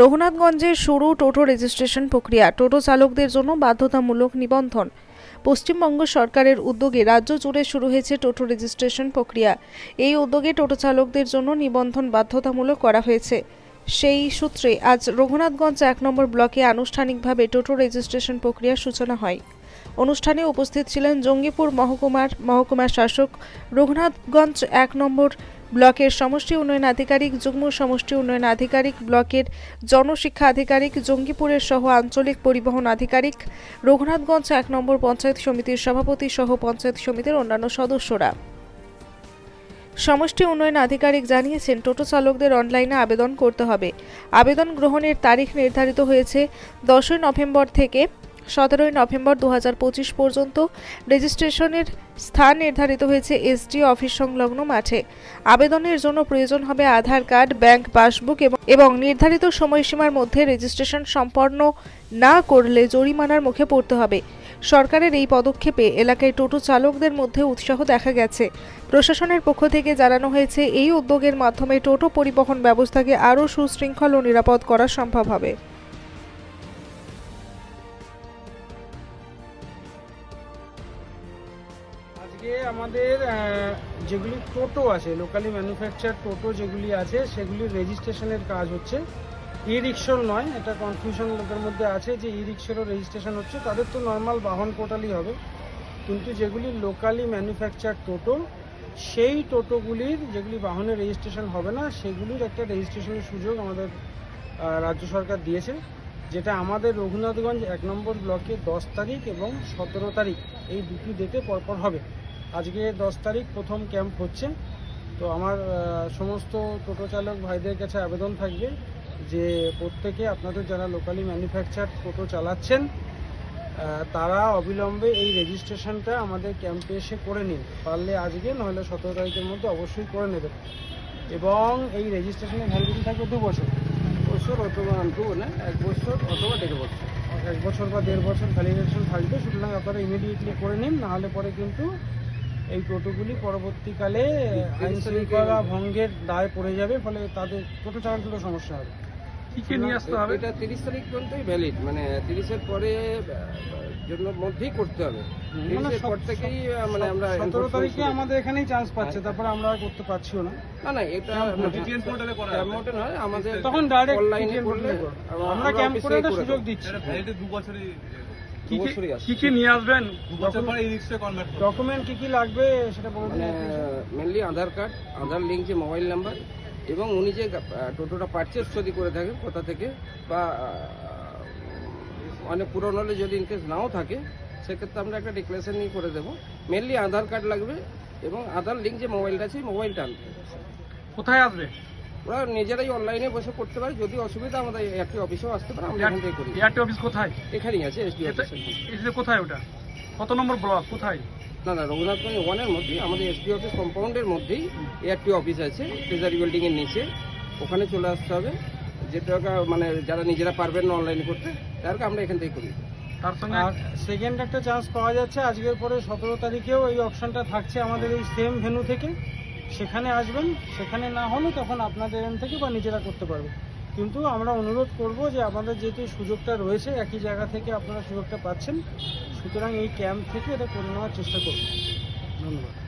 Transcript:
রঘুনাথগঞ্জের শুরু টোটো রেজিস্ট্রেশন প্রক্রিয়া। টোটো চালকদের জন্য বাধ্যতামূলক নিবন্ধন। পশ্চিমবঙ্গ সরকারের উদ্যোগে রাজ্য জুড়ে শুরু হয়েছে টোটো রেজিস্ট্রেশন প্রক্রিয়া। এই উদ্যোগে টোটো চালকদের জন্য নিবন্ধন বাধ্যতামূলক করা হয়েছে। সেই সূত্রে আজ রঘুনাথগঞ্জ এক নম্বর ব্লকে আনুষ্ঠানিকভাবে টোটো রেজিস্ট্রেশন প্রক্রিয়ার সূচনা হয়। অনুষ্ঠানে উপস্থিত ছিলেন জঙ্গিপুর মহকুমার মহকুমার শাসক রঘুনাথগঞ্জ এক নম্বর ব্লকের সমষ্টি উন্নয়ন আধিকারিক, যুগ্ম সমষ্টি উন্নয়ন আধিকারিক, ব্লকের জনশিক্ষা আধিকারিক, জঙ্গিপুরের সহ আঞ্চলিক পরিবহন আধিকারিক, রঘুনাথগঞ্জ এক নম্বর পঞ্চায়েত সমিতির সভাপতি সহ পঞ্চায়েত সমিতির অন্যান্য সদস্যরা। সমষ্টি উন্নয়ন আধিকারিক জানিয়েছেন, টোটো চালকদের অনলাইনে আবেদন করতে হবে। আবেদন গ্রহণের তারিখ নির্ধারিত হয়েছে দশই নভেম্বর থেকে সতেরোই নভেম্বর দু হাজার পঁচিশ পর্যন্ত রেজিস্ট্রেশনের স্থান নির্ধারিত হয়েছে এসডি অফিস সংলগ্ন মাঠে। আবেদনের জন্য প্রয়োজন হবে আধার কার্ড, ব্যাংক পাসবুক এবং এবং নির্ধারিত সময়সীমার মধ্যে রেজিস্ট্রেশন সম্পন্ন না করলে জরিমানার মুখে পড়তে হবে। সরকারের এই পদক্ষেপে এলাকায় টোটো চালকদের মধ্যে উৎসাহ দেখা গেছে। প্রশাসনের পক্ষ থেকে জানানো হয়েছে, এই উদ্যোগের মাধ্যমে টোটো পরিবহন ব্যবস্থাকে আরও সুশৃঙ্খল ও নিরাপদ করা সম্ভব হবে। আজকে আমাদের যেগুলি টোটো আছে লোকালি ম্যানুফ্যাকচার টোটো যেগুলি আছে, সেগুলির রেজিস্ট্রেশনের কাজ হচ্ছে। ই রিক্সার নয়, এটা কনফিউশন লোকের মধ্যে আছে যে ই রিক্সারও রেজিস্ট্রেশন হচ্ছে, তাদের তো নর্মাল বাহন পোর্টালই হবে। কিন্তু যেগুলি লোকালি ম্যানুফ্যাকচার টোটো, সেই টোটোগুলির যেগুলি বাহনের রেজিস্ট্রেশন হবে না, সেগুলির একটা রেজিস্ট্রেশনের সুযোগ আমাদের রাজ্য সরকার দিয়েছে, যেটা আমাদের রঘুনাথগঞ্জ এক নম্বর ব্লকে দশ তারিখ এবং সতেরো তারিখ, এই দুটি ডেটে পরপর হবে। আজকে দশ তারিখ প্রথম ক্যাম্প হচ্ছে। তো আমার সমস্ত টোটো চালক ভাইদের কাছে আবেদন থাকবে যে প্রত্যেকে আপনাদের যারা লোকালি ম্যানুফ্যাকচার টোটো চালাচ্ছেন তারা অবিলম্বে এই রেজিস্ট্রেশনটা আমাদের ক্যাম্পে এসে করে নিন। পারলে আজকে নাহলে সতেরো তারিখের মধ্যে অবশ্যই করে নেবেন। এবং এই রেজিস্ট্রেশনের ভ্যালিডিটি থাকবে দু বছর। বছর অথবা দু না এক বছর অথবা দেড় বছর। এক বছর বা দেড় বছর ভ্যালিডেশন থাকবে সুতরাং আপনারা ইমিডিয়েটলি করে নিন নাহলে পরে কিন্তু এই টোটোগুলি পরবর্তীকালে আইন শৃঙ্খলা ভঙ্গের দায় পড়ে যাবে ফলে তাদের টোটো চালানোর সমস্যা হবে। কি কি নিয়ে আসতে হবে? এটা তিরিশ তারিখ পর্যন্তই ভ্যালিড মানে তিরিশের পরে জন্য মধ্যেই করতে হবে। মানে তিরিশের পর থেকেই মানে আমরা সতেরো তারিখে আমাদের এখানেই চান্স পাচ্ছে তারপরে আমরা আর করতে পারছিও না। না না এটা মোটে নয় আমাদের তখন ডাইরেক্ট অনলাইনে করলে আমরা ক্যাম্প করে সুযোগ দিচ্ছি। এটা ভ্যালিডি দু বছরই। কি কি নিয়ে আসবেন? দু বছর পরে এই রিক্সা কনভার্ট করবেন ডকুমেন্ট কি কি লাগবে সেটা বলে মানে mainly Aadhaar card Aadhaar link যে মোবাইল নাম্বার এবং উনি যে টোটোটা পারচেস যদি করে থাকেন কোথা থেকে বা অনেক পুরনো হলে যদি ইনকেস নাও থাকে সেক্ষেত্রে আমরা একটা ডিক্লারেশন নিয়ে করে দেবো। মেনলি আধার কার্ড লাগবে এবং আধার লিঙ্ক যে মোবাইলটা আছে মোবাইলটা আনতে কোথায় আসবে? ওরা নিজেরাই অনলাইনে বসে করতে পারে যদি অসুবিধা আমাদের একটি অফিসেও আসতে পারে আমরা এখান থেকে করি। এয়ারটি অফিস কোথায়? এখানেই আছে এসডি অফিস এটা কোথায় ওটা? কত নম্বর ব্লক কোথায়? না না রঘুনাথগঞ্জ ওয়ানের মধ্যেই আমাদের এসডি অফিস কম্পাউন্ডের মধ্যেই একটি অফিস আছে ট্রেজারি বিল্ডিং এর নিচে। ওখানে চলে আসতে হবে। যেটা মানে যারা নিজেরা পারবেন না অনলাইন করতে তাদেরকে আমরা এখান থেকে করি। তার সঙ্গে আর সেকেন্ড একটা চান্স পাওয়া যাচ্ছে আজকের পরে সতেরো তারিখেও এই অপশনটা থাকছে আমাদের এই সেম ভেনু থেকে। সেখানে আসবেন, সেখানে না হলে তখন আপনাদের এন থেকে বা নিজেরা করতে পারবে। কিন্তু আমরা অনুরোধ করব যে আমাদের যেহেতু সুযোগটা রয়েছে, একই জায়গা থেকে আপনারা সুযোগটা পাচ্ছেন, সুতরাং এই ক্যাম্প থেকে এটা করে নেওয়ার চেষ্টা করবেন ধন্যবাদ।